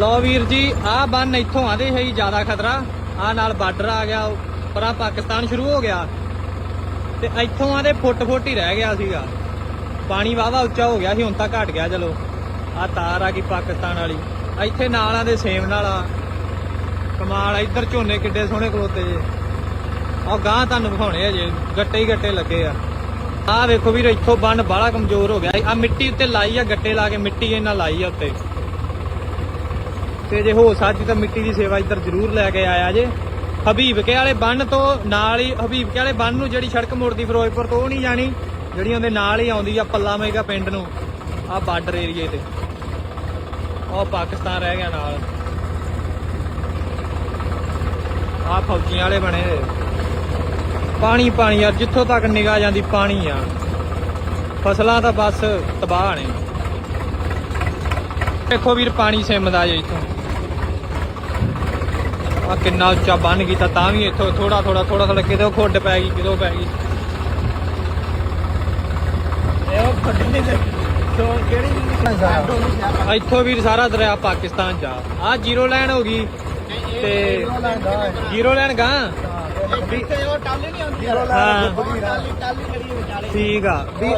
ਲੋ ਵੀਰ ਜੀ, ਆਹ ਬੰਨ ਇੱਥੋਂ ਆਦੇ ਹੈ ਜ਼ਿਆਦਾ ਖਤਰਾ। ਆ ਨਾਲ ਬਾਰਡਰ ਆ ਗਿਆ, ਪਰਾਂ ਪਾਕਿਸਤਾਨ ਸ਼ੁਰੂ ਹੋ ਗਿਆ। ਤੇ ਇੱਥੋਂ ਆਦੇ ਫੁੱਟ ਫੁੱਟ ਹੀ ਰਹਿ ਗਿਆ ਸੀਗਾ। ਪਾਣੀ ਵਾਵਾ ਉੱਚਾ ਹੋ ਗਿਆ ਸੀ, ਹੁਣ ਤਾਂ ਘਟ ਗਿਆ, ਚਲੋ। ਆ ਤਾਰ ਆ ਗਈ ਪਾਕਿਸਤਾਨ ਵਾਲੀ। ਇੱਥੇ ਨਾਲਾਂ ਦੇ ਸੇਮ ਨਾਲਾ ਕਮਾਲ ਇੱਧਰ ਝੋਨੇ ਕਿੱਡੇ ਸੋਹਣੇ ਖਲੋਤੇ ਜੇ। ਆਹ ਗਾਂ ਤੁਹਾਨੂੰ ਵਿਖਾਉਣੇ ਆ ਜੇ, ਗੱਟੇ ਹੀ ਗੱਟੇ ਲੱਗੇ ਆ। ਆਹ ਵੇਖੋ ਵੀਰ, ਇੱਥੋਂ ਬੰਨ ਬਾਹਲਾ ਕਮਜ਼ੋਰ ਹੋ ਗਿਆ। ਆ ਮਿੱਟੀ ਉੱਤੇ ਲਾਈ ਆ, ਗੱਟੇ ਲਾ ਕੇ ਮਿੱਟੀ ਇਹਨਾਂ ਲਾਈ ਆ ਉੱਤੇ। ਤੇ ਜੇ ਹੋ ਸਕਦੀ ਤਾਂ ਮਿੱਟੀ ਦੀ ਸੇਵਾ ਇੱਧਰ ਜ਼ਰੂਰ ਲੈ ਕੇ ਆਇਆ ਜੇ। ਹਬੀਬਕੇ ਵਾਲੇ ਬੰਨ ਤੋਂ ਨਾਲ ਹੀ ਹਬੀਬਕੇ ਵਾਲੇ ਬੰਨ ਨੂੰ ਜਿਹੜੀ ਸੜਕ ਮੁੜਦੀ ਫਿਰੋਜ਼ਪੁਰ ਤੋਂ ਉਹ ਨਹੀਂ ਜਾਣੀ। ਜਿਹੜੀ ਉਹਦੇ ਨਾਲ ਹੀ ਆਉਂਦੀ ਆ ਪੱਲਾ ਮੇਗਾ ਪਿੰਡ ਨੂੰ। ਆ ਬਾਰਡਰ ਏਰੀਏ ਤੇ। ਉਹ ਪਾਕਿਸਤਾਨ ਰਹਿ ਗਿਆ ਨਾਲ। ਆ ਫੌਜੀਆਂ ਵਾਲੇ ਬਣੇ ਪਾਣੀ ਪਾਣੀ ਯਾਰ, ਜਿੱਥੋਂ ਤੱਕ ਨਿਗਾਹ ਜਾਂਦੀ ਪਾਣੀ ਆ। ਫਸਲਾਂ ਤਾਂ ਬਸ ਤਬਾਹ ਨੇ। ਦੇਖੋ ਵੀਰ, ਪਾਣੀ ਸਿਮਦਾ ਜੇ ਇੱਥੋਂ। ਆ ਕਿੰਨਾ ਉੱਚਾ ਬੰਨ ਕੀਤਾ ਤਾਂ ਵੀ ਇੱਥੋਂ ਥੋੜਾ ਥੋੜਾ ਥੋੜਾ ਥੋੜਾ ਕਿਤੇ ਖੁੱਡ ਪੈ ਗਈ ਕਿਦੋਂ ਪੈ ਗਈ। ਇਹ ਉਹ ਖੱਡੇ ਦੇ ਤੋਂ ਕਿਹੜੀ ਇੱਥੋਂ ਵੀਰ ਸਾਰਾ ਦਰਿਆ ਪਾਕਿਸਤਾਨ ਜਾ ਆ। ਜ਼ੀਰੋ ਲਾਈਨ ਹੋ ਗਈ। ਤੇ ਜ਼ੀਰੋ ਲਾਈਨ ਗਾ? ਉਹ ਠੀਕ ਆ। ਵੀ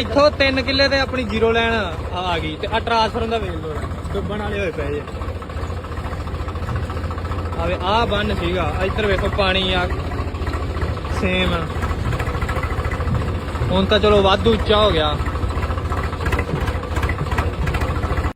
ਇੱਥੋਂ 3 ਕਿੱਲੇ ਤੇ ਆਪਣੀ ਜ਼ੀਰੋ ਲਾਈਨ ਆ ਗਈ। ਤੇ ਆ ਟ੍ਰਾਂਸਫਰ ਦਾ ਵੇਖ ਲੋ ਡੁੱਬਣ ਵਾਲੇ ਹੋਏ ਪਏ ਜੇ। ਆਵੇ ਆ ਬੰਨ ਸੀਗਾ। ਇੱਧਰ ਵੇਖੋ, ਪਾਣੀ ਆ। ਸੇਮ ਹੁਣ ਤਾਂ ਚਲੋ ਵਾਧੂ ਉੱਚਾ ਹੋ ਗਿਆ।